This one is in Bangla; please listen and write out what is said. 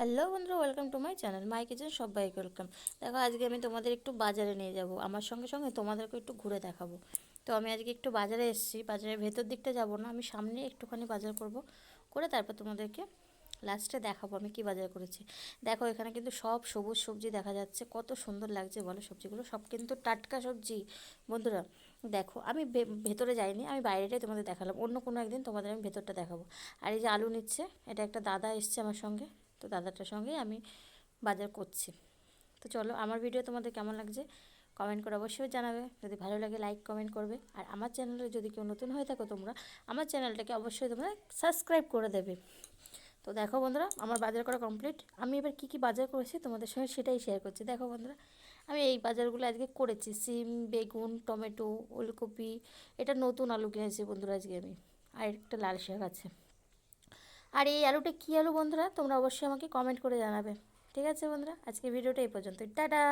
হ্যালো বন্ধুরা, welcome to my channel, my kitchen, সবাইকে ওয়েলকাম। দেখো, আজকে আমি তোমাদের একটু বাজারে নিয়ে যাব। আমার সঙ্গে সঙ্গে তোমাদেরকে একটু ঘুরে দেখাবো। তো আমি আজকে একটু বাজারে এসেছি, বাজারের ভেতর দিকটা যাব না, আমি সামনে একটুখানি বাজার করব। করে তারপর তোমাদেরকে লাস্টে দেখাবো আমি কি বাজার করেছি। দেখো, এখানে কিন্তু সব সবুজ সবজি দেখা যাচ্ছে, কত সুন্দর লাগছে বলো সবজিগুলো। সব কিন্তু টাটকা সবজি। বন্ধুরা, দেখো, আমি ভেতরে যাইনি, আমি বাইরেটাই তোমাদের দেখালাম। অন্য কোনো একদিন তোমাদের আমি ভেতরটা দেখাবো। আর এই যে আলু নিচ্ছে, এটা একটা দাদা এসছে আমার সঙ্গে। তো দাদাটার সঙ্গেই আমি বাজার করছি। তো চলো, আমার ভিডিও তোমাদের কেমন লাগছে কমেন্ট করে অবশ্যই জানাবে। যদি ভালো লাগে লাইক কমেন্ট করবে। আর আমার চ্যানেলে যদি কেউ নতুন হয়ে থাকো তোমরা, আমার চ্যানেলটাকে অবশ্যই তোমরা সাবস্ক্রাইব করে দেবে। তো দেখো বন্ধুরা, আমার বাজার করা কমপ্লিট আমি এবার কী কী বাজার করেছি তোমাদের সঙ্গে সেটাই শেয়ার করছি। দেখো বন্ধুরা, আমি এই বাজারগুলো আজকে করেছি। সিম, বেগুন, টমেটো, ওলকপি, এটা নতুন আলু কিনেছি বন্ধুরা আজকে আমি। আর একটা লাল শাক আছে। আর এই আলুটা কী আলু বন্ধুরা? তোমরা অবশ্যই আমাকে কমেন্ট করে জানাবে। ঠিক আছে বন্ধুরা? আজকে ভিডিওটা এই পর্যন্তই। টাটা!